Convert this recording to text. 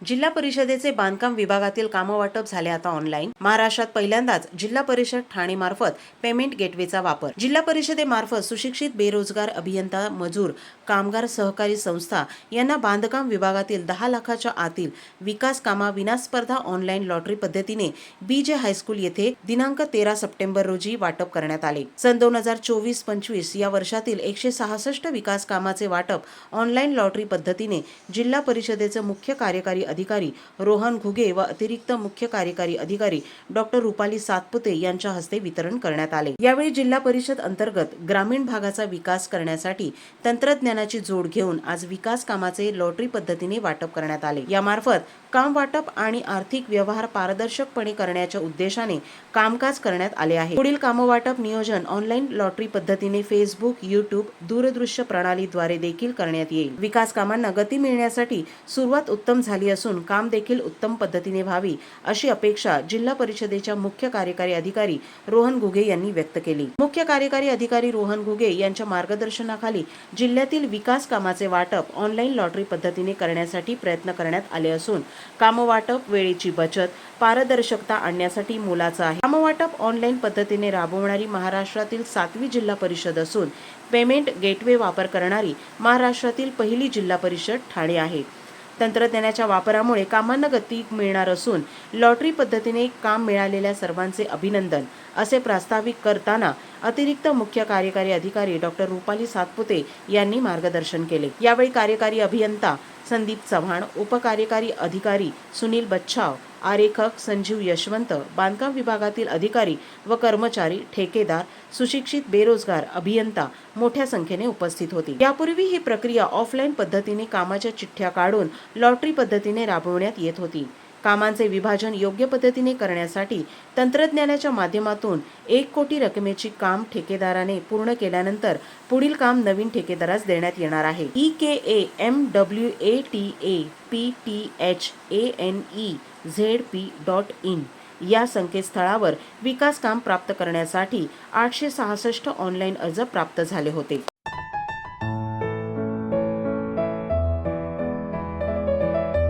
जिल्हा परिषदेचे बांधकाम विभागातील कामवाटप झाले आता ऑनलाईन महाराष्ट्रात पहिल्यांदाच जिल्हा परिषद ठाणे मार्फत पेमेंट गेटवेचा वापर. जिल्हा परिषदेमार्फत सुशिक्षित बेरोजगार अभियंता मजूर कामगार सहकारी संस्था यांना बांधकाम विभागातील दहा लाखाच्या आतील विकास कामा विनास्पर्धा ऑनलाईन लॉटरी पद्धतीने बी जे हायस्कूल येथे दिनांक तेरा सप्टेंबर रोजी वाटप करण्यात आले. सन दोन हजार चोवीस पंचवीस या वर्षातील एकशे सहासष्ट विकास कामाचे वाटप ऑनलाईन लॉटरी पद्धतीने जिल्हा परिषदेचे मुख्य कार्यकारी अधिकारी रोहन घुगे व अतिरिक्त मुख्य कार्यकारी अधिकारी डॉक्टर रुपाली सातपुते यांच्या हस्ते वितरण करण्यात आले. यावेळी जिल्हा परिषद अंतर्गत ग्रामीण भागाचा विकास करण्यासाठी तंत्रज्ञानाची जोड घेऊन आज विकास कामाचे लॉटरी पद्धतीने वाटप करण्यात आले. यामार्फत काम वाटप आणि आर्थिक व्यवहार पारदर्शकपणे करण्याच्या उद्देशाने कामकाज करण्यात आले आहे. पुढील कामवाटप नियोजन ऑनलाईन लॉटरी पद्धतीने फेसबुक युट्यूब दूरदृश्य प्रणालीद्वारे देखील करण्यात येईल. विकास कामांना गती मिळण्यासाठी सुरुवात उत्तम झाली असून काम देखील उत्तम पद्धतीने व्हावी अशी अपेक्षा जिल्हा परिषदेच्या मुख्य कार्यकारी अधिकारी रोहन घुगे यांनी व्यक्त केली. मुख्य कार्यकारी अधिकारी रोहन घुगे यांच्या मार्गदर्शनाखाली जिल्ह्यातील विकास कामाचे वाटप ऑनलाईन लॉटरी पद्धतीने करण्यासाठी प्रयत्न करण्यात आले असून कामवाटप वेळेची बचत पारदर्शकता आणण्यासाठी मोलाचं आहे. कामवाटप ऑनलाईन पद्धतीने राबवणारी महाराष्ट्रातील सातवी जिल्हा परिषद असून पेमेंट गेटवे वापर करणारी महाराष्ट्रातील पहिली जिल्हा परिषद ठाणे आहे. तंत्रज्ञानाच्या वापरामुळे कामांना गती मिळणार असून लॉटरी पद्धतीने काम मिळालेल्या सर्वांचे अभिनंदन. असे प्रास्ताविक करताना अतिरिक्त मुख्य कार्यकारी अधिकारी डॉक्टर रुपाली सातपुते यांनी मार्गदर्शन केले. यावेळी कार्यकारी अभियंता संदीप चव्हाण उपकार्यकारी अधिकारी सुनील बच्छाव आरेखक संजीव यशवंत बांधकाम विभागातील अधिकारी व कर्मचारी ठेकेदार सुशिक्षित बेरोजगार अभियंता मोठ्या संख्येने उपस्थित होती. यापूर्वी ही प्रक्रिया ऑफलाईन पद्धतीने कामाच्या चिठ्ठ्या काढून लॉटरी पद्धतीने राबवण्यात येत होती. कामांचे विभाजन योग्य पद्धतीने करण्यासाठी तंत्रज्ञानाच्या माध्यमातून एक कोटी रकमेची काम ठेकेदाराने पूर्ण केल्यानंतर पुढील काम नवीन ठेकेदारास देण्यात येणार आहे. E K A M W A T A P T H A N E Z P dot in या संकेतस्थळावर विकास काम प्राप्त करण्यासाठी आठशे सहासष्ट ऑनलाईन अर्ज प्राप्त झाले होते.